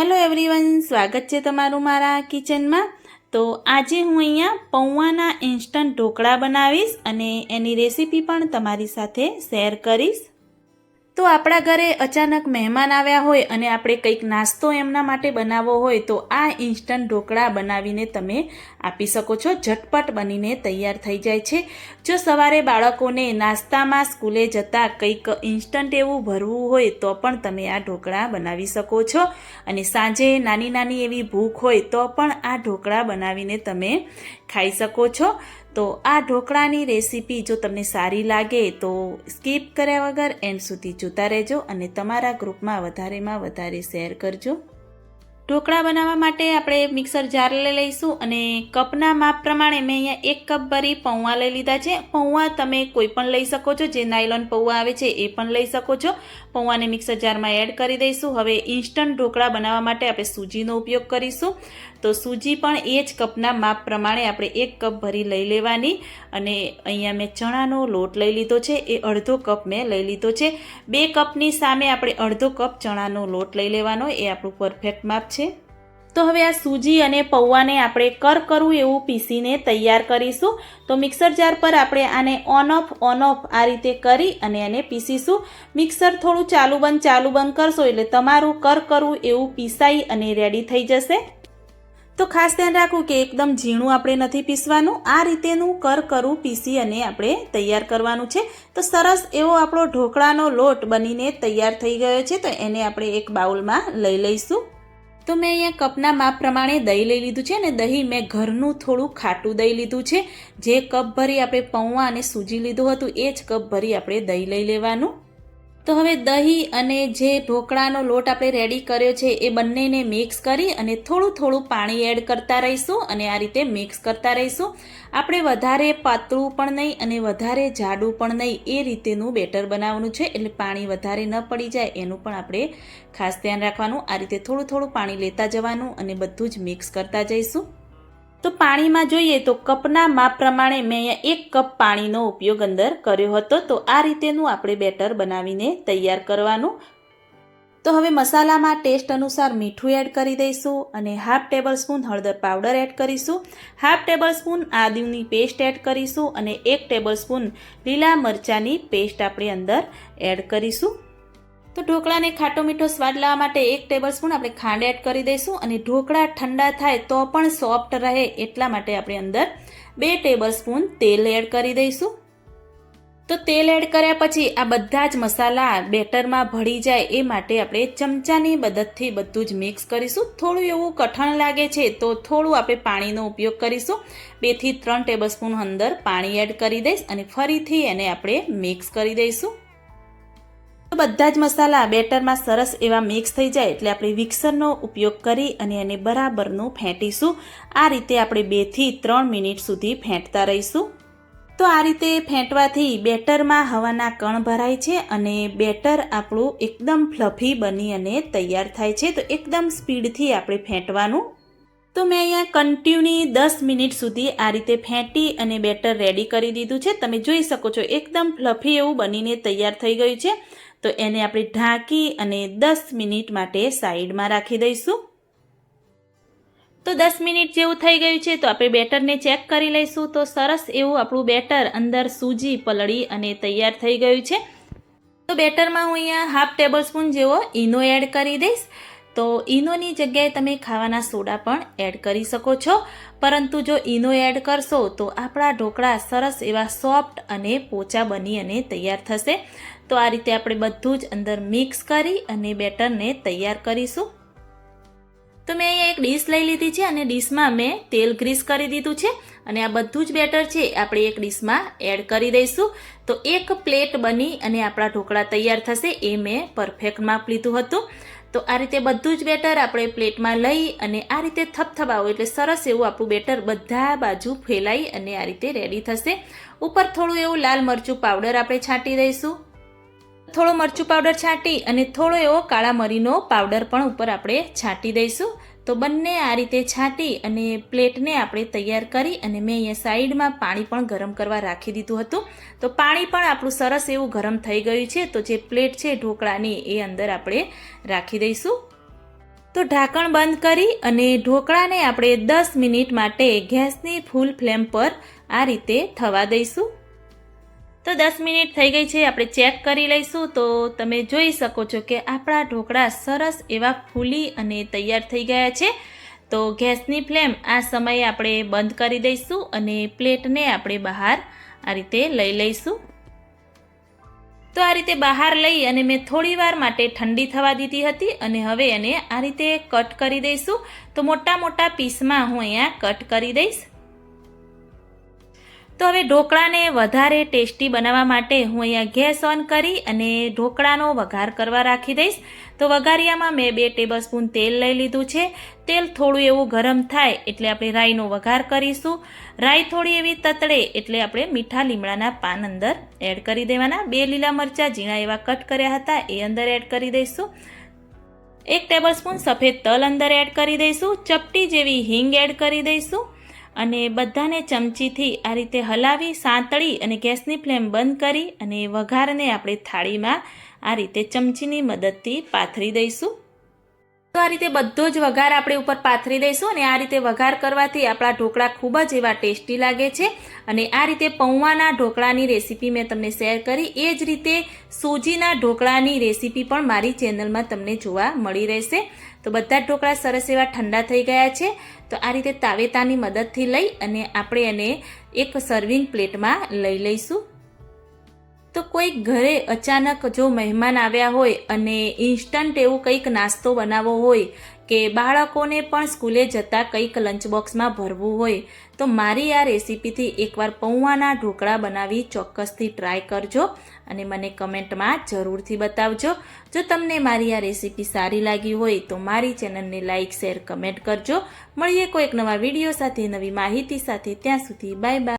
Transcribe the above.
Hello everyone સ્વાગત છે તમારું મારા કિચનમાં. તો આજે હું અહીંયા પૌવાના ઇન્સ્ટન્ટ ઢોકળા બનાવીશ અને એની રેસીપી પણ તમારી સાથે શેર કરીશ. તો આપણા ઘરે અચાનક મહેમાન આવ્યા હોય અને આપણે કંઈક નાસ્તો એમના માટે બનાવવો હોય તો આ ઇન્સ્ટન્ટ ઢોકળા બનાવીને તમે આપી શકો છો. ઝટપટ બનીને તૈયાર થઈ જાય છે. જો સવારે બાળકોને નાસ્તામાં સ્કૂલે જતાં કંઈક ઇન્સ્ટન્ટ એવું ભરવું હોય તો પણ તમે આ ઢોકળા બનાવી શકો છો. અને સાંજે નાની નાની એવી ભૂખ હોય તો પણ આ ઢોકળા બનાવીને તમે ખાઈ શકો છો. તો આ ઢોકળાની રેસીપી જો તમને સારી લાગે તો સ્કીપ કર્યા વગર એન્ડ સુધી જોતા રહેજો અને તમારા ગ્રુપમાં વધારેમાં વધારે શેર કરજો. ઢોકળા બનાવવા માટે આપણે મિક્સર જાર લઈ લઈશું અને કપના માપ પ્રમાણે મેં અહીંયા એક કપ ભરી પૌવા લઈ લીધા છે. પૌવા તમે કોઈ પણ લઈ શકો છો, જે નાયલોન પૌવા આવે છે એ પણ લઈ શકો છો. પૌવાને મિક્સર જારમાં એડ કરી દઈશું. હવે ઇન્સ્ટન્ટ ઢોકળા બનાવવા માટે આપણે સૂજીનો ઉપયોગ કરીશું. તો સૂજી પણ એ જ કપના માપ પ્રમાણે આપણે એક કપ ભરી લઈ લેવાની અને અહીંયા મેં ચણાનો લોટ લઈ લીધો છે, એ અડધો કપ મેં લઈ લીધો છે. બે કપની સામે આપણે અડધો કપ ચણાનો લોટ લઈ લેવાનો, એ આપણું પરફેક્ટ માપ છે. તો હવે આ સૂજી અને પૌવાને આપણે કરકરું એવું પીસીને તૈયાર કરીશું. તો મિક્સર જાર પર આપણે આને ઓન ઓફ ઓન ઓફ આ રીતે કરી અને એને પીસીશું. મિક્સર થોડું ચાલુ બંધ ચાલુ બંધ કરશો એટલે તમારું કરકરું એવું પીસાઈ અને રેડી થઈ જશે. તો ખાસ ધ્યાન રાખવું કે એકદમ ઝીણું આપણે નથી પીસવાનું. આ રીતેનું કરકરું પીસી અને આપણે તૈયાર કરવાનું છે. તો સરસ એવો આપણો ઢોકળાનો લોટ બનીને તૈયાર થઈ ગયો છે. તો એને આપણે એક બાઉલમાં લઈ લઈશું. તો મેં અહીંયા કપના માપ પ્રમાણે દહીં લઈ લીધું છે અને દહીં મેં ઘરનું થોડું ખાટું દહીં લીધું છે. જે કપ ભરી આપણે પૌવા અને સૂજી લીધું હતું, એ જ કપ ભરી આપણે દહીં લઈ લેવાનું. તો હવે દહીં અને જે ઢોકળાનો લોટ આપણે રેડી કર્યો છે, એ બંનેને મિક્સ કરી અને થોડું થોડું પાણી એડ કરતા રહીશું અને આ રીતે મિક્સ કરતા રહીશું. આપણે વધારે પાતળું પણ નહીં અને વધારે જાડું પણ નહીં, એ રીતેનું બેટર બનાવવાનું છે, એટલે પાણી વધારે ન પડી જાય, એનું પણ આપણે ખાસ ધ્યાન રાખવાનું. આ રીતે થોડું થોડું પાણી લેતા જવાનું અને બધું જ મિક્સ કરતા જઈશું. તો પાણીમાં જોઈએ તો કપના માપ પ્રમાણે મેં એક કપ પાણીનો ઉપયોગ અંદર કર્યો હતો. તો આ રીતેનું આપણે બેટર બનાવીને તૈયાર કરવાનું. તો હવે મસાલામાં ટેસ્ટ અનુસાર મીઠું એડ કરી દઈશું અને હાફ ટેબલ સ્પૂન હળદર પાવડર એડ કરીશું. હાફ ટેબલ સ્પૂન આદુની પેસ્ટ એડ કરીશું અને એક ટેબલ સ્પૂન લીલા મરચાંની પેસ્ટ આપણે અંદર એડ કરીશું. તો ઢોકળાને ખાટો મીઠો સ્વાદ લાવવા માટે એક ટેબલ સ્પૂન આપણે ખાંડ એડ કરી દઈશું અને ઢોકળા ઠંડા થાય તો પણ સોફ્ટ રહે એટલા માટે આપણે અંદર બે ટેબલ સ્પૂન તેલ એડ કરી દઈશું. તો તેલ એડ કર્યા પછી આ બધા જ મસાલા બેટરમાં ભળી જાય એ માટે આપણે ચમચાની મદદથી બધું જ મિક્સ કરીશું. થોડું એવું કઠણ લાગે છે તો થોડું આપણે પાણીનો ઉપયોગ કરીશું. બેથી ત્રણ ટેબલ સ્પૂન અંદર પાણી એડ કરી દઈશ અને ફરીથી એને આપણે મિક્સ કરી દઈશું. બધા જ મસાલા બેટરમાં સરસ એવા મિક્સ થઈ જાય એટલે આપણે વિક્સરનો ઉપયોગ કરી અને એને બરાબરનું ફેંટીશું. આ રીતે આપણે બેથી ત્રણ મિનિટ સુધી ફેંટતા રહીશું. તો આ રીતે ફેંટવાથી બેટરમાં હવાના કણ ભરાય છે અને બેટર આપણું એકદમ ફ્લફી બની અને તૈયાર થાય છે. તો એકદમ સ્પીડથી આપણે ફેંટવાનું. તો મેં અહીંયા કન્ટિન્યુ દસ મિનિટ સુધી આ રીતે ફેંટી અને બેટર રેડી કરી દીધું છે. તમે જોઈ શકો છો એકદમ ફ્લફી એવું બનીને તૈયાર થઈ ગયું છે. તો એને આપણે ઢાંકી અને દસ મિનિટ માટે સાઈડમાં રાખી દઈશું. તો દસ મિનિટ જેવું થઈ ગયું છે તો આપણે બેટરને ચેક કરી લઈશું. તો સરસ એવું આપણું બેટર અંદર સૂજી પલળી અને તૈયાર થઈ ગયું છે. તો બેટરમાં હું અહીંયા હાફ ટેબલ સ્પૂન જેવો ઈનો એડ કરી દઈશ. તો ઈનોની જગ્યાએ તમે ખાવાના સોડા પણ એડ કરી શકો છો. પરંતુ જો ઈનો એડ કરશો તો આપણા ઢોકળા સરસ એવા સોફ્ટ અને પોચા બની અને તૈયાર થશે. તો આ રીતે આપણે બધું જ અંદર મિક્સ કરી અને બેટરને તૈયાર કરીશું. તો મેં અહીંયા એક ડીશ લઈ લીધી છે અને ડીશમાં મેં તેલ ગ્રીસ કરી દીધું છે અને આ બધું જ બેટર છે આપણે એક ડીશમાં એડ કરી દઈશું. તો એક પ્લેટ બની અને આપણા ઢોકળા તૈયાર થશે એ મેં પરફેક્ટ માપ લીધું હતું. તો આ રીતે બધું જ બેટર આપણે પ્લેટમાં લઈ અને આ રીતે થપથપાવો એટલે સરસ એવું આપણું બેટર બધા બાજુ ફેલાઈ અને આ રીતે રેડી થશે. ઉપર થોડું એવું લાલ મરચું પાવડર આપણે છાંટી દઈશું. થોડો મરચું પાવડર છાંટી અને થોડો એવો કાળા મરીનો પાવડર પણ ઉપર આપણે છાંટી દઈશું. તો બંને આ રીતે છાંટી અને પ્લેટને આપણે તૈયાર કરી અને મેં અહીંયા સાઈડમાં પાણી પણ ગરમ કરવા રાખી દીધું હતું. તો પાણી પણ આપણું સરસ એવું ગરમ થઈ ગયું છે. તો જે પ્લેટ છે ઢોકળાની એ અંદર આપણે રાખી દઈશું. તો ઢાંકણ બંધ કરી અને ઢોકળાને આપણે દસ મિનિટ માટે ગેસની ફૂલ ફ્લેમ પર આ રીતે થવા દઈશું. તો દસ મિનિટ થઈ ગઈ છે, આપણે ચેક કરી લઈશું. તો તમે જોઈ શકો છો કે આપણા ઢોકળા સરસ એવા ફૂલી અને તૈયાર થઈ ગયા છે. તો ગેસની ફ્લેમ આ સમયે આપણે બંધ કરી દઈશું અને પ્લેટને આપણે બહાર આ રીતે લઈ લઈશું. તો આ રીતે બહાર લઈ અને મેં થોડી વાર માટે ઠંડી થવા દીધી હતી અને હવે એને આ રીતે કટ કરી દઈશું. તો મોટા મોટા પીસમાં હું અહીંયા કટ કરી દઈશ. તો હવે ઢોકળાને વધારે ટેસ્ટી બનાવવા માટે હું અહીંયા ગેસ ઓન કરી અને ઢોકળાનો વઘાર કરવા રાખી દઈશ. તો વઘારિયામાં મેં બે ટેબલસ્પૂન તેલ લઈ લીધું છે. તેલ થોડું એવું ગરમ થાય એટલે આપણે રાઈનો વઘાર કરીશું. રાઈ થોડી એવી તતડે એટલે આપણે મીઠા લીમડાના પાન અંદર એડ કરી દેવાના. બે લીલા મરચાં ઝીણા એવા કટ કર્યા હતા એ અંદર એડ કરી દઈશું. એક ટેબલસ્પૂન સફેદ તલ અંદર એડ કરી દઈશું. ચપટી જેવી હિંગ એડ કરી દઈશું. અને બધાને ચમચીથી આ રીતે હલાવી, સાંતળી અને ગેસની ફ્લેમ બંધ કરી અને વઘારને આપણે થાળીમાં આ રીતે ચમચીની મદદથી પાથરી દઈશું. તો આ રીતે બધો જ વઘાર આપણે ઉપર પાથરી દઈશું અને આ રીતે વઘાર કરવાથી આપણા ઢોકળા ખૂબ જ એવા ટેસ્ટી લાગે છે. અને આ રીતે પૌવાના ઢોકળાની રેસીપી મેં તમને શેર કરી. એ જ રીતે સૂજીના ઢોકળાની રેસીપી પણ મારી ચેનલમાં તમને જોવા મળી રહેશે. તો બધા ઢોકળા સરસ એવા ઠંડા થઈ ગયા છે. તો આ રીતે તાવેતાની મદદથી લઈ અને આપણે એને એક સર્વિંગ પ્લેટમાં લઈ લઈશું. તો કોઈ ઘરે અચાનક જો મહેમાન આવ્યા હોય અને ઇન્સ્ટન્ટ એવું કંઈક નાસ્તો બનાવવો હોય કે બાળકોને પણ સ્કૂલે જતાં કંઈક લંચ બોક્સમાં ભરવું હોય, તો મારી આ રેસીપીથી એકવાર પૌવાના ઢોકળા બનાવી ચોક્કસથી ટ્રાય કરજો અને મને કમેન્ટમાં જરૂરથી બતાવજો. જો તમને મારી આ રેસીપી સારી લાગી હોય તો મારી ચેનલને લાઇક શેર કમેન્ટ કરજો. મળીએ કોઈક નવા વીડિયો સાથે, નવી માહિતી સાથે. ત્યાં સુધી બાય બાય